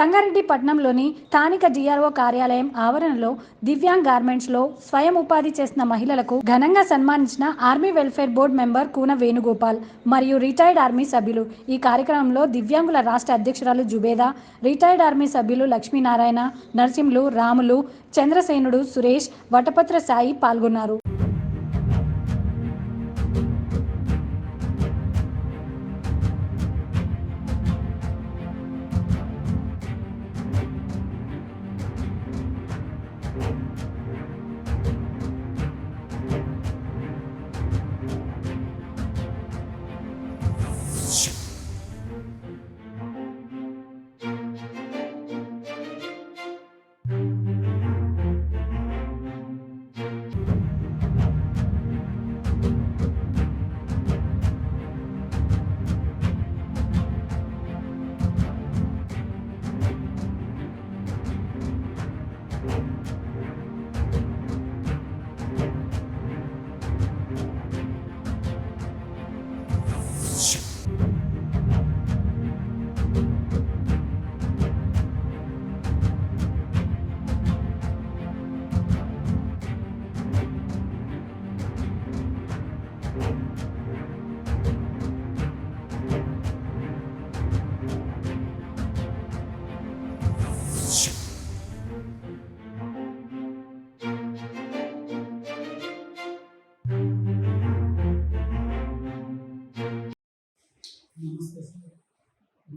సంగారెడ్డి పట్నంలోని స్థానిక డిఆర్ఓ కార్యాలయం ఆవరణలో దివ్యాంగ్ గార్మెంట్స్లో స్వయం ఉపాధి చేసిన మహిళలకు ఘనంగా సన్మానించిన army welfare board member Koona Venugopal మరియు రిటైర్డ్ ఆర్మీ సభ్యులు. ఈ కార్యక్రమంలో దివ్యాంగుల రాష్ట్ర అధ్యక్షురాలు జుబేదా రిటైర్డ్ ఆర్మీ సభ్యులు లక్ష్మీనారాయణ నరసింహులు రాములు చంద్రసేనుడు సురేష్ వటపత్ర సాయి పాల్గొన్నారు.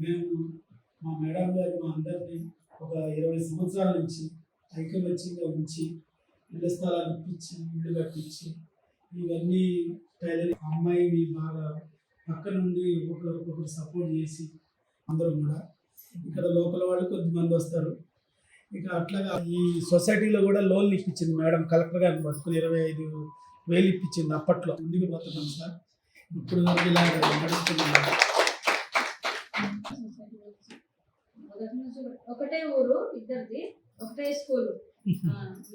మేము మా మేడం గారు మా అందరినీ ఒక ఇరవై సంవత్సరాల నుంచి ఐకమత్యంగా ఉంచి ఇళ్ళ స్థలాలు ఇప్పించి ఇల్లు కట్టించి ఇవన్నీ టైలరింగ్ అమ్మాయిని బాగా పక్క నుండి ఒకరు ఒకరు సపోర్ట్ చేసి అందరం కూడా. ఇక్కడ లోకల్ వాళ్ళు కొద్దిమంది వస్తారు. ఇక అట్లాగా ఈ సొసైటీలో కూడా లోన్లు ఇప్పించింది మేడం. కలెక్టర్ గారిని పట్టుకుని ఇరవై ఐదు వేలు ఇప్పించింది అప్పట్లో. ముందుకు పోతున్నాం సార్. ఇప్పుడు నడుస్తున్నాం. మొదటి నుంచి ఒకటే ఊరు ఇద్దరిది ఒకటే స్కూల్.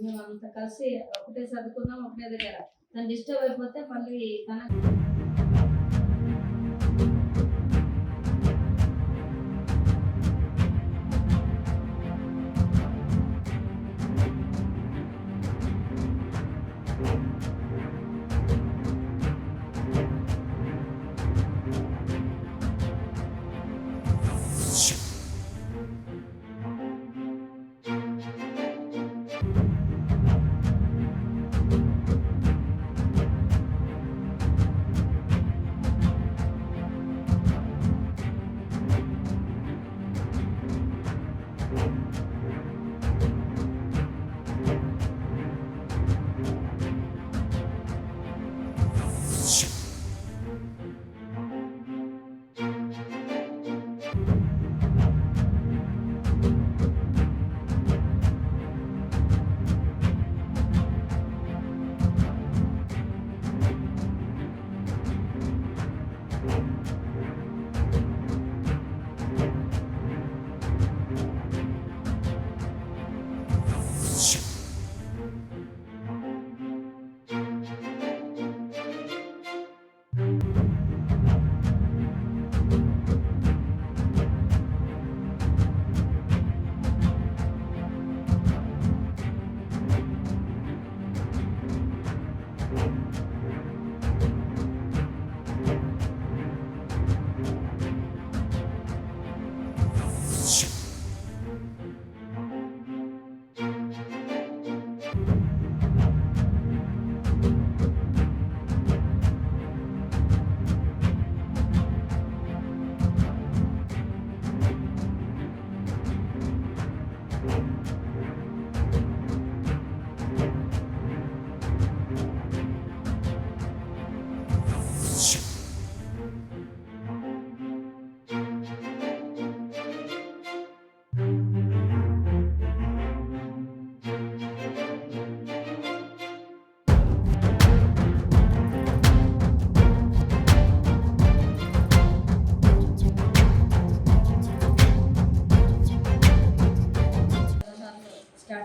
మేము అంత కలిసి ఒకటే చదువుకున్నాం ఒకటే దగ్గర. తను డిస్టర్బ్ అయిపోతే మళ్ళీ తన Shoot.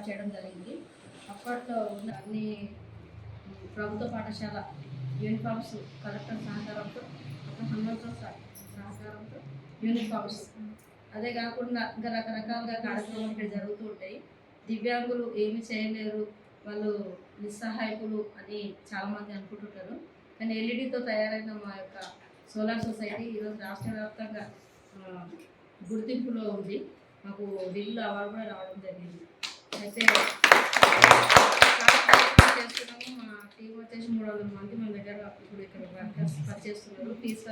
చేయడం జరిగింది. అప్పట్లో ఉన్న అన్ని ప్రభుత్వ పాఠశాల యూనిఫామ్స్ కలెక్టర్ సహకారంతో ఒక హనుమంతో సహకారంతో యూనిఫామ్స్ అదే కాకుండా ఇంకా రకరకాలుగా కార్యక్రమాలు ఇక్కడ జరుగుతూ ఉంటాయి. దివ్యాంగులు ఏమి చేయలేరు. వాళ్ళు నిస్సహాయకులు అని చాలామంది అనుకుంటుంటారు. కానీ ఎల్ఈడితో తయారైన మా యొక్క సోలార్ సొసైటీ ఈరోజు రాష్ట్ర వ్యాప్తంగా గుర్తింపులో ఉంది. మాకు ఢిల్లీలో అవార్డు కూడా రావడం జరిగింది. అయితే చేస్తున్నాము. మా టీం వచ్చేసి మూడు వందల మంది మన దగ్గర ఇప్పుడు ఇక్కడ వర్కర్స్ పనిచేస్తున్నారు. ఫీస్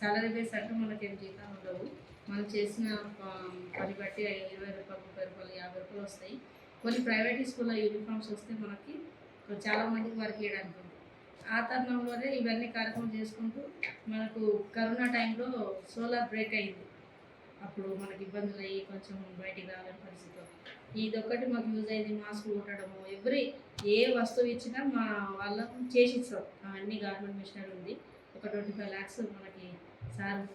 సాలరీ బేస్ అంటే మనకి ఏం జీతాలు ఉండవు. మనం చేసిన పని బట్టి ఇరవై రూపాయలు ముప్పై రూపాయలు యాభై రూపాయలు వస్తాయి. కొన్ని ప్రైవేట్ స్కూల్లో యూనిఫామ్స్ వస్తే మనకి చాలా మందికి వర్క్ చేయడానికి ఉంది ఆ తరుణంలోనే ఇవన్నీ కార్యక్రమం చేసుకుంటూ మనకు కరోనా టైంలో సోలార్ బ్రేక్ అయింది. అప్పుడు మనకి ఇబ్బందులు అయ్యి కొంచెం బయటికి రావాలని పరిస్థితి ఇదొక్కటి మాకు యూజ్ అయింది మాస్క్ ఉండడము ఎవ్రీ ఏ వస్తువు ఇచ్చినా మా వాళ్ళకు చేసి ఇస్తాం. అవన్నీ గవర్నమెంట్ మిషనరీ ఉంది. ఒక ట్వంటీ ఫైవ్ ల్యాక్స్ మనకి సార్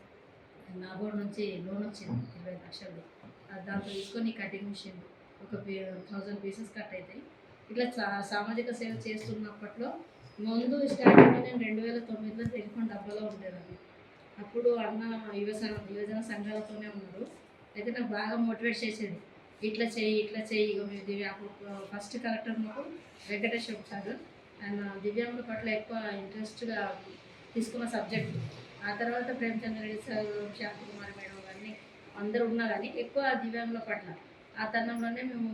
నాగోడ్ నుంచి లోన్ వచ్చింది ఇరవై లక్షలు దాంతో తీసుకొని కటింగ్ మిషన్ ఒక థౌజండ్ పీసెస్ కట్ అవుతాయి ఇట్లా సా- సామాజిక సేవ చేస్తున్నప్పట్లో ముందు స్టార్టింగ్ నేను రెండు వేల తొమ్మిదిలో టెలిఫోన్ డబ్బాలో ఉండేదాన్ని. అప్పుడు అన్న యువజన యువజన సంఘాలతోనే ఉన్నారు. అయితే నాకు బాగా మోటివేట్ చేసేది. ఇట్లా చేయి ఇట్లా చేయి. ఇక మీరు దివ్య ఫస్ట్ కలెక్టర్ మాకు వెంకటేశ్వర సార్ ఆయన దివ్యాంగుల పట్ల ఎక్కువ ఇంట్రెస్ట్గా తీసుకున్న సబ్జెక్ట్ ఆ తర్వాత ప్రేమచంద్ర రెడ్డి సార్ శాంతి కుమార్ మేడం కానీ అందరూ ఉన్నా కానీ ఎక్కువ దివ్యాంగుల పట్ల. ఆ తరుణంలోనే మేము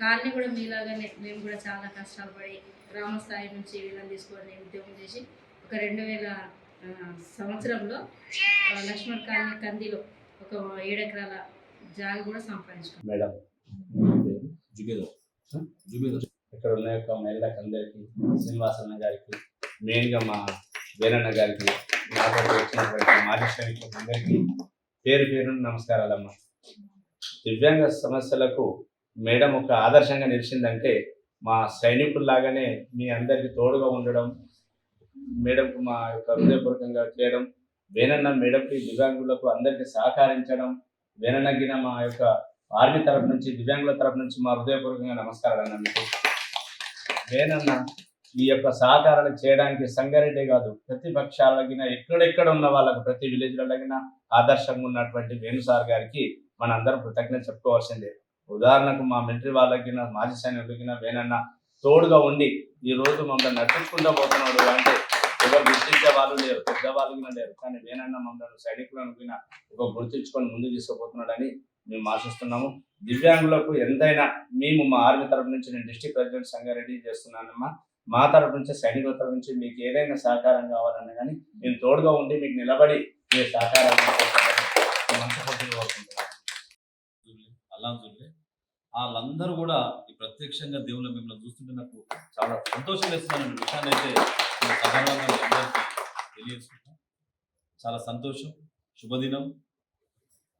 కాలనీ కూడా మీలాగానే మేము కూడా చాలా కష్టాలు పడి గ్రామ స్థాయి నుంచి వీళ్ళని తీసుకొని ఉద్యోగం చేసి ఒక రెండు వేల సంవత్సరంలో లక్ష్మణ్ కాలనీ కందిలో ఒక ఏడెకరాల జాగా కూడా సంపాదించుకున్నాం మేడం. జుబేదో జుబేదో ఇక్కడ ఉన్న యొక్క మహిళలకు అందరికీ శ్రీనివాసన్న గారికి మెయిన్గా మా వీరన్న గారికి నాతో వచ్చినటువంటి అందరికీ పేరు పేరు నమస్కారాలమ్మ. దివ్యాంగ సమస్యలకు మేడం ఒక ఆదర్శంగా నిలిచిందంటే మా సైనికుల్లాగానే మీ అందరికీ తోడుగా ఉండడం మేడంకు మా యొక్క హృదయపూర్వకంగా చేయడం వేనన్న మేడంకి దివ్యాంగులకు అందరికీ సహకరించడం వేనన్నగిన మా యొక్క ఆర్మీ తరపు నుంచి దివ్యాంగుల తరపు నుంచి మా హృదయపూర్వకంగా నమస్కారాలు అన్న మీకు. వేనన్న ఈ యొక్క సహకారాలు చేయడానికి సంగారెడ్డి కాదు ప్రతిపక్షాలగిన ఎక్కడెక్కడ ఉన్న వాళ్ళకు ప్రతి విలేజ్ లగిన ఆదర్శంగా ఉన్నటువంటి వేణు సార్ గారికి మన అందరం కృతజ్ఞత చెప్పుకోవాల్సిందే. ఉదాహరణకు మా మిలిటరీ వాళ్ళకిన మాజీ సైనికులకిన వేనన్న తోడుగా ఉండి ఈ రోజు మమ్మల్ని నటించుకుంటూ పోతున్నాడు అంటే ఎవరు గుర్తించే వాళ్ళు లేరు పెద్దవాళ్ళు కూడా లేరు. కానీ నేనన్నా మమ్మల్ని సైనికులను కూడా ఒక గుర్తించుకొని ముందు తీసుకుపోతున్నాడని మేము ఆశిస్తున్నాము. దివ్యాంగులకు ఎంతైనా మేము మా ఆర్మీ తరపు నుంచి నేను డిస్టిక్ ప్రెసిడెంట్ సంగారెడ్డి చేస్తున్నానమ్మా. మా తరపు నుంచి సైనికుల తరపు నుంచి మీకు ఏదైనా సహకారం కావాలన్నా కానీ నేను తోడుగా ఉండి మీకు నిలబడి మీ సహకారం మనస్ఫూర్తిగా కోరుకుంటున్నాను అల్లాం వాళ్ళందరూ కూడా ఈ ప్రత్యక్షంగా దేవుళ్ళ మిమ్మల్ని చూస్తుంటే నాకు చాలా సంతోషం వేస్తున్నాను విషయాన్ని అయితే నేను సాధారణంగా అందరికీ తెలియజేసుకుంటాను. చాలా సంతోషం శుభదినం.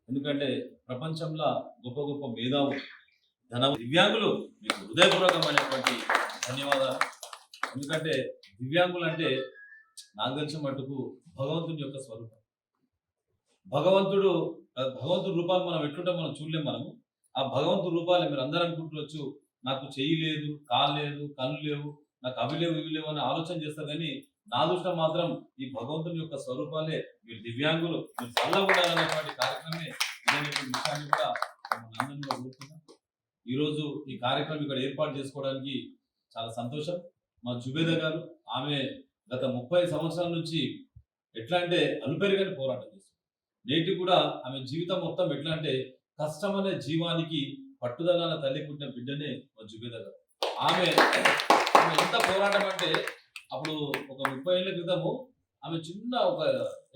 ఎందుకంటే ప్రపంచంలో గొప్ప గొప్ప మేధావులు ధన దివ్యాంగులు మీకు హృదయపూర్వకమైనటువంటి ధన్యవాదాలు. ఎందుకంటే దివ్యాంగులు అంటే నాకు తెలిసిన మటుకు భగవంతుని యొక్క స్వరూపం. భగవంతుడు భగవంతుడి రూపాలు మనం ఎట్లుంటే మనం చూడలేం మనము. ఆ భగవంతు రూపాలు మీరు అందరూ అనుకుంటువచ్చు నాకు చెయ్యి లేదు కాలు లేదు కన్ను లేవు నాకు అవి లేవు ఇవి లేవు అని ఆలోచన చేస్తారు కానీ నా దృష్టిలో మాత్రం ఈ భగవంతుని యొక్క స్వరూపాలే మీరు దివ్యాంగులు మీరు చల్లగా ఉండాలనేటువంటి కార్యక్రమే ఇదనేటువంటి విషయాన్ని కూడా ఆనందంగా కోరుతున్నాం ఈరోజు ఈ కార్యక్రమం ఇక్కడ ఏర్పాటు చేసుకోవడానికి చాలా సంతోషం. మా జుబేద గారు ఆమె గత ముప్పై సంవత్సరాల నుంచి ఎట్లా అంటే అలుపెరుగని పోరాటం చేస్తుంది నేటి కూడా ఆమె జీవితం మొత్తం ఎట్లా అంటే కష్టమనే జీవానికి పట్టుదల తల్లి పుట్టిన బిడ్డనే మా జుబేదర్ ఆమె ఆమె ఎంత పోరాటం అంటే అప్పుడు ఒక ముప్పై ఏళ్ళ క్రితము ఆమె చిన్న ఒక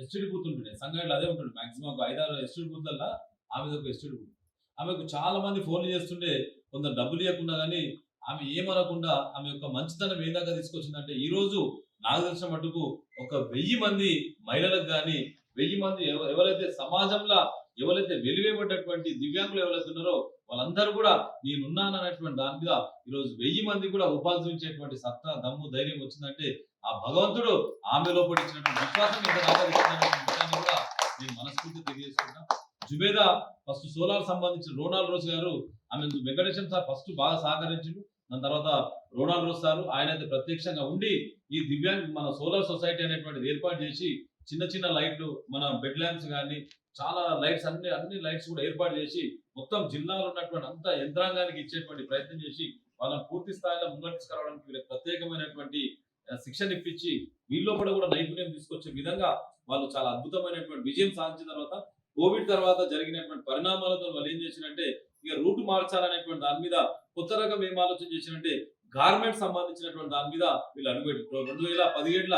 ఎస్టీడీ బూత్ ఉంటుండే సంఘటనలు అదే ఉంటుండే. మాక్సిమం ఒక ఐదారు ఎస్టీడీ బూత్లల్లో ఆమె ఒక ఎస్టీడీ బూత్ ఆమెకు చాలా మంది ఫోన్లు చేస్తుండే. కొందరు డబ్బులు ఇవ్వకుండా కానీ ఆమె ఏమనకుండా ఆమె యొక్క మంచితనం ఏ దాకా తీసుకొచ్చిందంటే ఈ రోజు నాకు తెలిసిన మటుకు ఒక వెయ్యి మంది మహిళలకు కానీ వెయ్యి మంది ఎవరైతే సమాజంలో ఎవరైతే వెలివేయబడ్డటువంటి దివ్యాంగులు ఎవరైతే ఉన్నారో వాళ్ళందరూ కూడా నేనున్నాననేటువంటి దాని మీద ఈరోజు వెయ్యి మంది కూడా ఉపాసించేటువంటి సత్తా దమ్ము ధైర్యం వచ్చిందంటే ఆ భగవంతుడు ఆమె లోపడించినటువంటి విశ్వాసం ఎంత దాకా విషయాన్ని కూడా నేను మనస్ఫూర్తి తెలియజేసుకుంటా జుబేదా ఫస్ట్ సోలార్ సంబంధించిన రోనాల్ రోజ్ గారు ఆమె వెంకటేశ్వర సార్ ఫస్ట్ బాగా సహకరించిండు. దాని తర్వాత రోనాల్ రోజ్ సార్ ఆయన అయితే ప్రత్యక్షంగా ఉండి ఈ దివ్యాంగ్ మన సోలార్ సొసైటీ అనేటువంటిది ఏర్పాటు చేసి చిన్న చిన్న లైట్లు మన బెడ్ ల్యాంప్స్ కానీ చాలా లైట్స్ అన్ని అన్ని లైట్స్ కూడా ఏర్పాటు చేసి మొత్తం జిల్లాలో ఉన్నటువంటి అంత యంత్రాంగానికి ఇచ్చేటువంటి ప్రయత్నం చేసి వాళ్ళని పూర్తి స్థాయిలో ముంగడు తీసుకురావడానికి వీళ్ళకి ప్రత్యేకమైనటువంటి శిక్షణ ఇప్పించి వీళ్ళు కూడా కూడా నైపుణ్యం తీసుకొచ్చే విధంగా వాళ్ళు చాలా అద్భుతమైనటువంటి విజయం సాధించిన తర్వాత కోవిడ్ తర్వాత జరిగినటువంటి పరిణామాలతో వాళ్ళు ఏం చేసినంటే ఇక రూట్ మార్చాలనేటువంటి దాని మీద కొత్త రకం ఏం ఆలోచన చేసినంటే గార్మెంట్ సంబంధించినటువంటి దాని మీద వీళ్ళు అడుగుపెట్టి రెండు వేల పదిహేడుల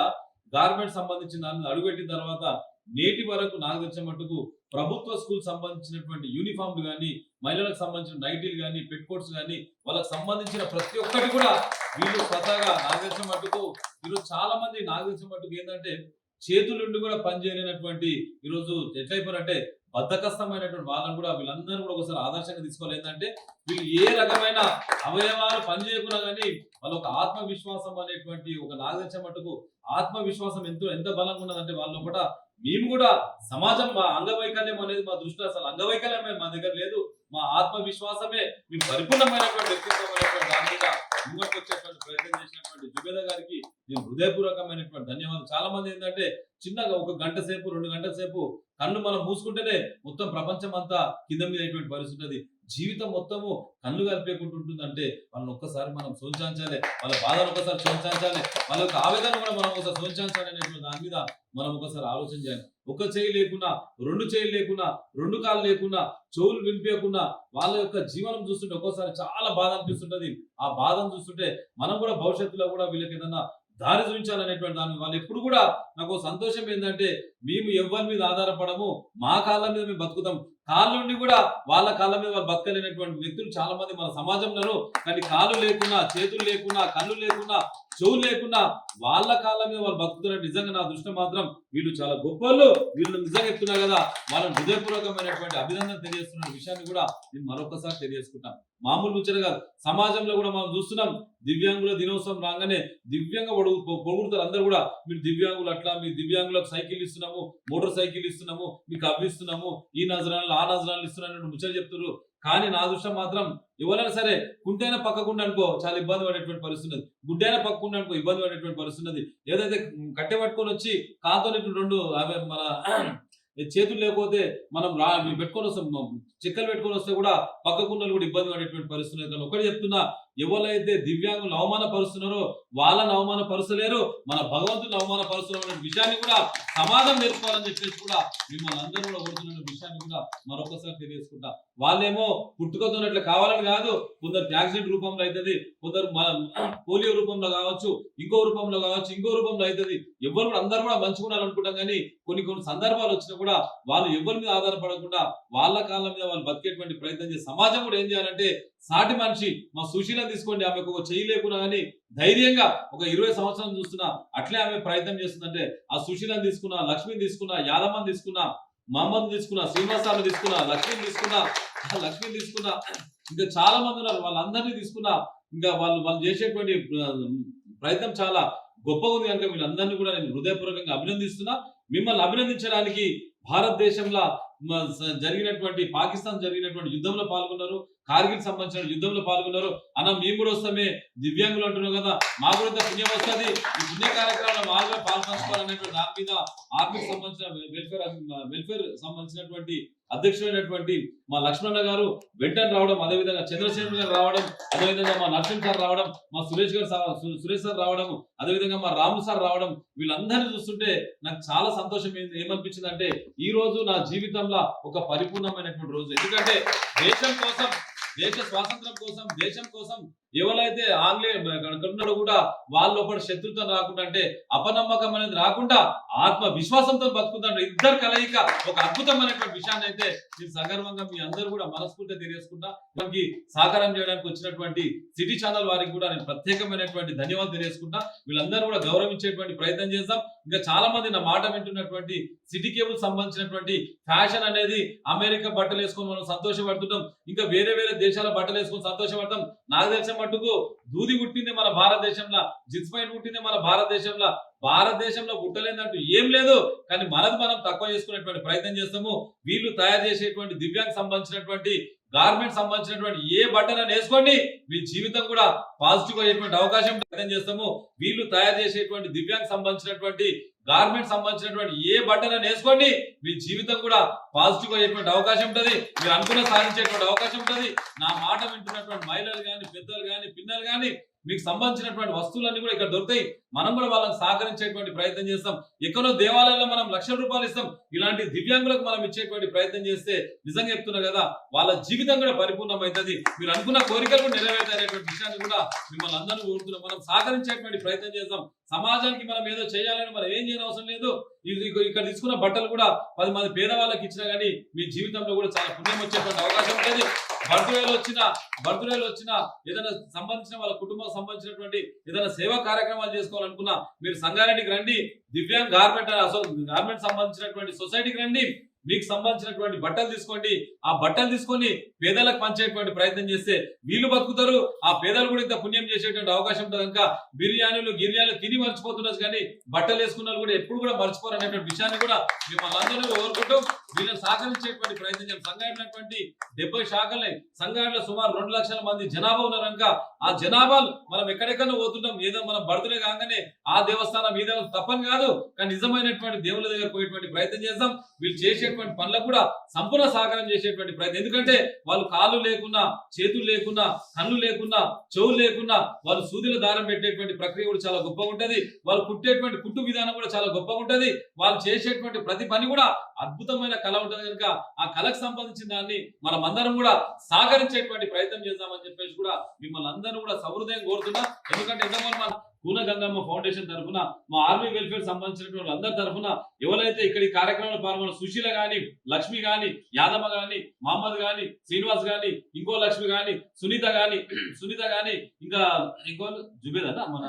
గార్మెంట్ సంబంధించిన దాని మీద అడుగుపెట్టిన తర్వాత నేటి వరకు నాకు తెలిసిన మట్టుకు ప్రభుత్వ స్కూల్ సంబంధించినటువంటి యూనిఫామ్లు కానీ మహిళలకు సంబంధించిన నైటీలు కానీ పెట్ కోట్స్ కానీ వాళ్ళకి సంబంధించిన ప్రతి ఒక్కటి కూడా వీళ్ళు స్వతహాగా నాకు తెలిసిన మట్టుకు ఈరోజు చాలా మంది నాకు తెలిసిన మట్టుకు ఏంటంటే చేతులుండి కూడా పనిచేయలేనటువంటి ఈరోజు ఎట్లయిపోయారంటే బద్దకస్తమైనటువంటి వాళ్ళని కూడా వీళ్ళందరూ కూడా ఒకసారి ఆదర్శంగా తీసుకోవాలి. ఏంటంటే వీళ్ళు ఏ రకమైన అవయవాలు పనిచేయకున్నా కానీ వాళ్ళ ఒక ఆత్మవిశ్వాసం అనేటువంటి ఒక నాగరిక మటుకు ఆత్మవిశ్వాసం ఎంతో ఎంత బలంగా ఉన్నదంటే వాళ్ళ కూడా మేము కూడా సమాజం మా అంగవైకల్యం అనేది మా దృష్టి అసలు అంగవైకల్యమే మా దగ్గర లేదు. మా ఆత్మవిశ్వాసమే మేము పరిపూర్ణమైనటువంటి వ్యక్తిత్వమైనటువంటి దాని మీద ప్రయత్నం చేసినటువంటి జుబేద గారికి నేను హృదయపూర్వకమైనటువంటి ధన్యవాదాలు. చాలా మంది ఏంటంటే చిన్నగా ఒక గంట సేపు రెండు గంటల సేపు కళ్ళు మనం మూసుకుంటేనే మొత్తం ప్రపంచం అంతా కింద మీద అయినటువంటి పరిస్థితి ఉంటుంది జీవితం మొత్తము కళ్ళు కలిపేకుంటుంటుందంటే వాళ్ళని ఒక్కసారి మనం సోంచాంచాలి వాళ్ళ బాధను ఒకసారి సోంచాంచాలి వాళ్ళ యొక్క ఆవేదన కూడా మనం ఒకసారి సోంచాంచాలి అనేటువంటి దాని మీద మనం ఒకసారి ఆలోచన చేయాలి. ఒక చేయి లేకున్నా రెండు చేయి లేకున్నా రెండు కాళ్ళు లేకున్నా చెవులు వినిపించకుండా వాళ్ళ యొక్క జీవనం చూస్తుంటే ఒక్కోసారి చాలా బాధ అనిపిస్తుంటది. ఆ బాధను చూస్తుంటే మనం కూడా భవిష్యత్తులో కూడా వీళ్ళకి ఏదన్నా దారి చూపించాలనేటువంటి దాని వాళ్ళు ఎప్పుడు కూడా నాకు సంతోషం ఏంటంటే మేము ఎవరి మీద ఆధారపడము మా కాళ్ళ మీద మేము బతుకుతాం. కాళ్ళు ఉండి కూడా వాళ్ళ కాళ్ళ మీద వాళ్ళు బతకలేనటువంటి వ్యక్తులు చాలా మంది మన సమాజంలో కానీ కాళ్ళు లేకున్నా చేతులు లేకున్నా కళ్ళు లేకున్నా చెవులు లేకుండా వాళ్ళ కాలమే వాళ్ళు బతుకుతున్నారు నిజంగా నా దృష్టి మాత్రం వీళ్ళు చాలా గొప్పలు వీళ్ళు నిజంగా చెప్తున్నా కదా వాళ్ళని హృదయపూర్వకమైనటువంటి అభినందన తెలియజేస్తున్న విషయాన్ని కూడా నేను మరొకసారి తెలియజేసుకుంటాం మామూలు ముచ్చట కాదు సమాజంలో కూడా మనం చూస్తున్నాం దివ్యాంగుల దినోత్సవం రాగానే దివ్యంగా పొడుగు పొగుడుతారు అందరు కూడా. మీరు దివ్యాంగులు అట్లా మీ దివ్యాంగులకు సైకిల్ ఇస్తున్నాము మోటార్ సైకిల్ ఇస్తున్నాము మీకు అవి ఇస్తున్నాము ఈ నజరాలు ఆ నజరాలు ఇస్తున్నాను ముచ్చట చెప్తున్నారు. కానీ నా దృష్టి మాత్రం ఎవరైనా సరే కుంటైనా పక్కకుండా అనుకో చాలా ఇబ్బంది పడేటువంటి పరిస్థితి ఉన్నది. గుడ్డైనా పక్కకుండా అనుకో ఇబ్బంది పడేటువంటి పరిస్థితి ఏదైతే కట్టె పట్టుకొని వచ్చి కాతో రెండు అవి మన చేతులు లేకపోతే మనం రా పెట్టుకొని వస్తాం చెక్కలు పెట్టుకొని వస్తే కూడా పక్కకున్నలు కూడా ఇబ్బంది పడేటువంటి పరిస్థితులు కానీ ఒకటి చెప్తున్నా ఎవరైతే దివ్యాంగులు అవమానపరుస్తున్నారో వాళ్ళని అవమానపరచలేరు మన భగవంతుని అవమానపరచడం అనే విషయాన్ని కూడా సమాజం నేర్చుకోవాలని చెప్పేసి కూడా మిమ్మల్ని అందరూ కూడా కోరుతున్న విషయాన్ని కూడా మరొకసారి తెలియజేసుకుంటా. వాళ్ళేమో పుట్టుకతోనట్లు కావాలని కాదు కొందరు యాక్సిడెంట్ రూపంలో అవుతుంది కొందరు మన పోలియో రూపంలో కావచ్చు ఇంకో రూపంలో కావచ్చు ఇంకో రూపంలో అవుతుంది ఎవరు కూడా అందరూ కూడా మంచిగా ఉండాలనుకుంటాం కానీ కొన్ని కొన్ని సందర్భాలు వచ్చినా కూడా వాళ్ళు ఎవరి మీద ఆధారపడకుండా వాళ్ళ కాళ్ళ మీద వాళ్ళు బతికేటువంటి ప్రయత్నం చేసి సమాజం కూడా ఏం చేయాలంటే సాటి మనిషి మా సుశీలను తీసుకోండి ఆమెకు ఒక చెయ్యి లేకుండా కానీ ధైర్యంగా ఒక ఇరవై సంవత్సరం చూస్తున్నా అట్లే ఆమె ప్రయత్నం చేస్తుందంటే ఆ సుశీలను తీసుకున్నా లక్ష్మిని తీసుకున్నా యాదమ్మని తీసుకున్నా మహమ్మద్ తీసుకున్నా శ్రీనివాసాన్ని తీసుకున్నా లక్ష్మిని తీసుకున్నా లక్ష్మిని తీసుకున్నా ఇంకా చాలా మంది ఉన్నారు. వాళ్ళందరినీ తీసుకున్నా ఇంకా వాళ్ళు వాళ్ళు చేసేటువంటి ప్రయత్నం చాలా గొప్పగా ఉంది కనుక వీళ్ళందరినీ కూడా నేను హృదయపూర్వకంగా అభినందిస్తున్నా. మిమ్మల్ని అభినందించడానికి భారతదేశంలో జరిగినటువంటి పాకిస్తాన్ జరిగినటువంటి యుద్ధంలో పాల్గొన్నారు. కార్గిల్ సంబంధించిన యుద్ధంలో పాల్గొన్నారు. అన్న మేము కూడా వస్తామే. దివ్యాంగులు అంటున్నాం కదా. మా కూడా పుణ్యం వస్తుంది. ఈ పుణ్య కార్యక్రమంలో మా కూడా పాల్పంచుకోవాలనేటువంటి దాని మీద ఆర్మీకి సంబంధించిన వెల్ఫేర్ వెల్ఫేర్ సంబంధించినటువంటి అధ్యక్షుడైనటువంటి మా లక్ష్మణ గారు వెంటనే రావడం అదేవిధంగా చంద్రశేఖర్ గారు రావడం అదేవిధంగా మా నరసింహ సార్ రావడం మా సురేష్ గారు సురేష్ సార్ రావడం అదేవిధంగా మా రాము సార్ రావడం వీళ్ళందరినీ చూస్తుంటే నాకు చాలా సంతోషం ఏంది- ఏమనిపించింది అంటే ఈ రోజు నా జీవితంలో ఒక పరిపూర్ణమైనటువంటి రోజు. ఎందుకంటే దేశం కోసం దేశ స్వాతంత్రం కోసం దేశం కోసం ఎవరైతే ఆంగ్లేయ అక్కడ కూడా వాళ్ళ ఒకటి శత్రుత్వం రాకుండా అంటే అపనమ్మకం అనేది రాకుండా ఆత్మ విశ్వాసంతో బతుకుతాడు ఇద్దరు కలయిక ఒక అద్భుతమైనటువంటి విషయాన్ని అయితే మీరు సగర్వంగా మీ అందరూ కూడా మనస్ఫూర్తిగా తెలియజేసుకుంటా. మనకి సహకారం చేయడానికి వచ్చినటువంటి సిటీ ఛానల్ వారికి కూడా నేను ప్రత్యేకమైనటువంటి ధన్యవాదాలు తెలియజేసుకుంటా. వీళ్ళందరూ కూడా గౌరవించేటువంటి ప్రయత్నం చేద్దాం. ఇంకా చాలా మంది నా మాట వింటున్నటువంటి సిటీ కేబుల్ సంబంధించినటువంటి ఫ్యాషన్ అనేది అమెరికా బట్టలు వేసుకొని మనం సంతోషపడుతుంటాం. ఇంకా వేరే వేరే దేశాల బట్టలు వేసుకొని సంతోషపడతాం. నాకు తెలిసిన మట్టుకు దూది పుట్టింది మన భారతదేశంలో జిన్స్ పుట్టింది మన భారతదేశంలో. భారతదేశంలో గుట్టలేదంటూ ఏం లేదు కానీ మనది మనం తక్కువ చేసుకునేటువంటి ప్రయత్నం చేస్తాము. వీళ్ళు తయారు చేసేటువంటి దివ్యాంగ్ సంబంధించినటువంటి గార్మెంట్ సంబంధించినటువంటి ఏ బట్టన వేసుకోండి. మీ జీవితం కూడా పాజిటివ్ అయ్యేటువంటి అవకాశం ప్రయత్నం చేస్తాము. వీళ్ళు తయారు చేసేటువంటి దివ్యాంగ్ సంబంధించినటువంటి గార్మెంట్ సంబంధించినటువంటి ఏ బట్టన వేసుకోండి. మీ జీవితం కూడా పాజిటివ్ అయ్యేటువంటి అవకాశం ఉంటుంది. మీరు అనుకున్న సాధించేటువంటి అవకాశం ఉంటుంది. నా మాట వింటున్నటువంటి మహిళలు కానీ పెద్దలు కానీ పిన్నలు కానీ మీకు సంబంధించినటువంటి వస్తువులన్నీ కూడా ఇక్కడ దొరుకుతాయి. మనం కూడా వాళ్ళకి సహకరించేటువంటి ప్రయత్నం చేస్తాం. ఎక్కడో దేవాలయంలో మనం లక్షల రూపాయలు ఇస్తాం. ఇలాంటి దివ్యాంగులకు మనం ఇచ్చేటువంటి ప్రయత్నం చేస్తే నిజంగా చెప్తున్నా కదా వాళ్ళ జీవితం కూడా పరిపూర్ణమవుతుంది. మీరు అనుకున్న కోరికలు కూడా విషయాన్ని కూడా మిమ్మల్ని అందరూ కోరుతున్నాం మనం సహకరించేటువంటి ప్రయత్నం చేస్తాం. సమాజానికి మనం ఏదో చేయాలని మనం ఏం చేయని అవసరం లేదు. ఇది ఇక్కడ తీసుకున్న బట్టలు కూడా పది మంది పేదవాళ్ళకి ఇచ్చినా కానీ మీ జీవితంలో కూడా చాలా పుణ్యం వచ్చేటువంటి అవకాశం ఉంటుంది. బర్త్డేలు వచ్చిన బర్త్డేలు వచ్చిన ఏదైనా సంబంధించిన వాళ్ళ కుటుంబం సంబంధించినటువంటి ఏదైనా సేవా కార్యక్రమాలు చేసుకోవాలనుకున్నా మీరు సంగారెడ్డికి రండి. దివ్యాంగ్ గార్మెంట్ గార్మెంట్ సంబంధించినటువంటి సొసైటీకి రండి. మీకు సంబంధించినటువంటి బట్టలు తీసుకోండి. ఆ బట్టలు తీసుకొని పేదలకు పంచేటువంటి ప్రయత్నం చేస్తే వీళ్ళు బతుకుతారు ఆ పేదలు కూడా ఇంత పుణ్యం చేసేటువంటి అవకాశం ఉంటుంది. కనుక బిర్యానీలు గిర్యానీలు తిని మర్చిపోతున్నారు కానీ బట్టలు వేసుకున్న కూడా ఎప్పుడు కూడా మర్చిపోరు అనేటువంటి విషయాన్ని కూడా మిమ్మల్ని అందరూ కోరుకుంటూ వీళ్ళని సహకరించేటువంటి ప్రయత్నం చేయాలి సంఘటనటువంటి డెబ్బై శాఖలే సంఘటనలో సుమారు రెండు లక్షల మంది జనాభా ఉన్నారు కనుక ఆ జనాభాలు మనం ఎక్కడెక్కడ పోతుంటాం. ఏదో మనం బర్త్డే కాగానే ఆ దేవస్థానం ఈ దేవస్థానం తప్పని కాదు. కానీ నిజమైనటువంటి దేవుళ్ళ దగ్గర పోయేటువంటి ప్రయత్నం చేద్దాం. వీళ్ళు చేసేటువంటి పనులకు కూడా సంపూర్ణ సహకారం చేసేటువంటి ప్రయత్నం. ఎందుకంటే వాళ్ళు కాళ్ళు లేకున్నా చేతులు లేకున్నా కళ్ళు లేకున్నా చెవులు లేకున్నా వాళ్ళు సూదిల దారం పెట్టేటువంటి ప్రక్రియ కూడా చాలా గొప్పగా ఉంటుంది. వాళ్ళు కుట్టేటువంటి కుట్టు విధానం కూడా చాలా గొప్పగా ఉంటుంది. వాళ్ళు చేసేటువంటి ప్రతి పని కూడా అద్భుతమైన కళ ఉంటుంది కనుక ఆ కళకు సంబంధించిన దాన్ని మనం అందరం కూడా సహకరించేటువంటి ప్రయత్నం చేద్దామని చెప్పేసి కూడా మిమ్మల్ని అందరూ కూడా సహృదయం కోరుతున్నా. ఎందుకంటే ఎంతమంది మన కూనగంగమ్మ ఫౌండేషన్ తరఫున మా ఆర్మీ వెల్ఫేర్ సంబంధించినటువంటి వాళ్ళందరి తరఫున ఎవరైతే ఇక్కడ ఈ కార్యక్రమంలో పాల్గొన్న సుశీల గాని లక్ష్మి గాని యాదమ్మ గాని మహమ్మద్ గాని శ్రీనివాస్ గాని ఇంకో లక్ష్మి గాని సునీత గాని సునీత గాని ఇంకా ఇంకో జుబేదన్న మన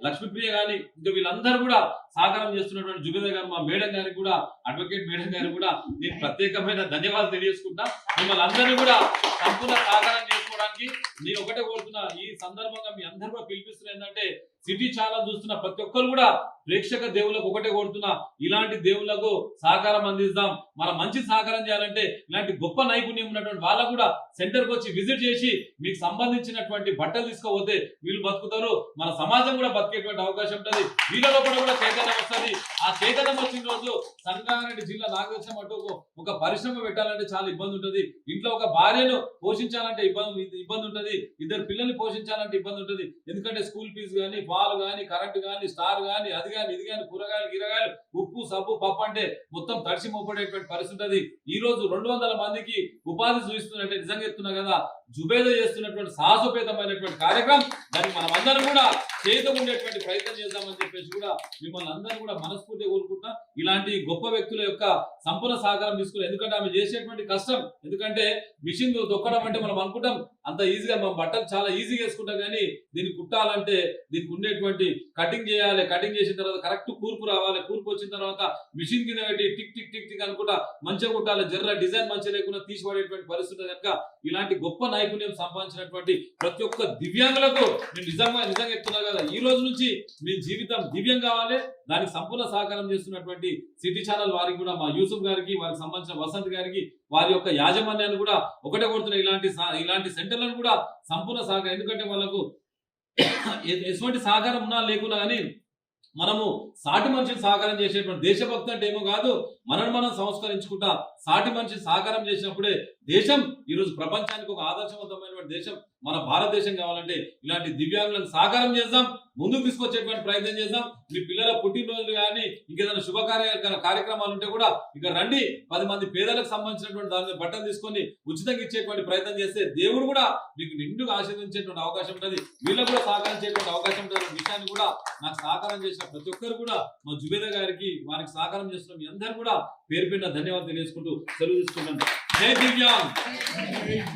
లక్ష్మీప్రియ గాని ఇంకా వీళ్ళందరూ కూడా సహకారం చేస్తున్నటువంటి జుబేద గారు మా మేడం గారికి కూడా అడ్వకేట్ మేడం గారికి కూడా నేను ప్రత్యేకమైన ధన్యవాదాలు తెలియజేసుకుంటా మిమ్మల్ని అందరినీ కూడా సంపూర్ణ సహకారం చేసుకోవడానికి నేను ఒకటే కోరుతున్నా. ఈ సందర్భంగా మీ అందరూ కూడా పిలిపిస్తున్నా ఏంటంటే సిటీ చాలా చూస్తున్న ప్రతి ఒక్కరు కూడా ప్రేక్షక దేవులకు ఒకటే కోరుతున్నా ఇలాంటి దేవులకు సహకారం అందిస్తాం. మన మంచి సహకారం చేయాలంటే ఇలాంటి గొప్ప నైపుణ్యం ఉన్నటువంటి వాళ్ళకు కూడా సెంటర్కి వచ్చి విజిట్ చేసి మీకు సంబంధించినటువంటి బట్టలు తీసుకోపోతే వీళ్ళు బతుకుతారు. మన సమాజం కూడా బతికేటువంటి అవకాశం ఉంటుంది. వీళ్ళలో కూడా కూడా చైతన్యం వస్తుంది. ఆ చైతన్యం వచ్చిన రోజు సంగారెడ్డి జిల్లా నాగదర్శనం అటు ఒక- ఒక పరిశ్రమ పెట్టాలంటే చాలా ఇబ్బంది ఉంటుంది. ఇంట్లో ఒక భార్యను పోషించాలంటే ఇబ్బంది ఇబ్బంది ఉంటుంది. ఇద్దరు పిల్లల్ని పోషించాలంటే ఇబ్బంది ఉంటుంది. ఎందుకంటే స్కూల్ ఫీజు కానీ పాలు కానీ కరెంట్ కానీ స్టార్ కానీ అది కానీ ఇది కానీ కూరగాయలు గిరగాయలు ఉప్పు సబ్బు పప్పు అంటే మొత్తం తడిసి మోపడేటువంటి పరిస్థితి ఈ రోజు రెండు వందల మందికి ఉపాధి చూపిస్తున్నట్టే నిజంగా చెప్తున్నా కదా జుబేద చేస్తున్నటువంటి సాహసోపేతమైనటువంటి కార్యక్రమం. దానికి మనం అందరం కూడా చేత ఉండేటువంటి ప్రయత్నం చేద్దామని చెప్పేసి కూడా మిమ్మల్ని అందరూ కూడా మనస్ఫూర్తిగా కోరుకుంటున్నా. ఇలాంటి గొప్ప వ్యక్తుల యొక్క సంపూర్ణ సహకారం తీసుకుని ఎందుకంటే ఆమె చేసేటువంటి కష్టం. ఎందుకంటే మిషన్ దొక్కడం అంటే మనం అనుకుంటాం అంత ఈజీగా మనం బట్టలు చాలా ఈజీగా వేసుకుంటాం కానీ దీన్ని కుట్టాలంటే దీనికి ఉండేటువంటి కటింగ్ చేయాలి. కటింగ్ చేసిన తర్వాత కరెక్ట్ కూర్పు రావాలి. కూర్పు వచ్చిన తర్వాత మిషన్ కింద పెట్టి టిక్ టిక్ టిక్ టిక్ అనుకుంటా మంచిగా కుట్టాలి. జర్ర డిజైన్ మంచిగా లేకుండా తీసిపడేటువంటి పరిస్థితి కనుక ఇలాంటి గొప్ప నైపుణ్యం సంపాదించినటువంటి ప్రతి ఒక్క దివ్యాంగులకు నేను నిజంగా నిజంగా చెప్తున్నారు కదా ఈ రోజు నుంచి మీ జీవితం దివ్యం కావాలి. దానికి సంపూర్ణ సహకారం చేస్తున్నటువంటి సిటీ ఛానల్ వారికి కూడా మా యూసుఫ్ గారికి వారికి సంబంధించిన వసంత్ గారికి వారి యొక్క యాజమాన్యాన్ని కూడా ఒకటే కొడుతున్న ఇలాంటి సా- ఇలాంటి సెంటర్లను కూడా సంపూర్ణ సహకారం. ఎందుకంటే వాళ్ళకు ఎటువంటి సహకారం ఉన్నా లేకున్నా కానీ మనము సాటి మనిషిని సహకారం చేసేటువంటి దేశభక్తి అంటే ఏమో కాదు మనను మనం సంస్కరించుకుంటా సాటి మనిషి సహకారం చేసినప్పుడే దేశం ఈరోజు ప్రపంచానికి ఒక ఆదర్శవంతమైనటువంటి దేశం. మన భారతదేశం కావాలంటే ఇలాంటి దివ్యాంగులను సహకారం చేద్దాం ముందుకు తీసుకొచ్చేటువంటి ప్రయత్నం చేద్దాం. మీ పిల్లల పుట్టినరోజులు కానీ ఇంకేదైనా శుభకార్య కార్యక్రమాలు ఉంటే కూడా ఇక రండి. పది మంది పేదలకు సంబంధించినటువంటి దాని బట్టలు తీసుకొని ఉచితంగా ఇచ్చేటువంటి ప్రయత్నం చేస్తే దేవుడు కూడా మీకు నిండుగా ఆశీర్వదించేటువంటి అవకాశం ఉంటుంది. వీళ్ళకు కూడా సహకరించేటువంటి అవకాశం ఉంటుంది. విషయాన్ని కూడా నాకు సహకారం చేసిన ప్రతి ఒక్కరు కూడా మా జుబేద గారికి వారికి సహకారం చేస్తున్న మీ అందరూ కూడా పేరు పెట్టిన ధన్యవాదాలు తెలియజేసుకుంటూ సెలవు తీసుకుంటాను జై దివ్యాంగ్!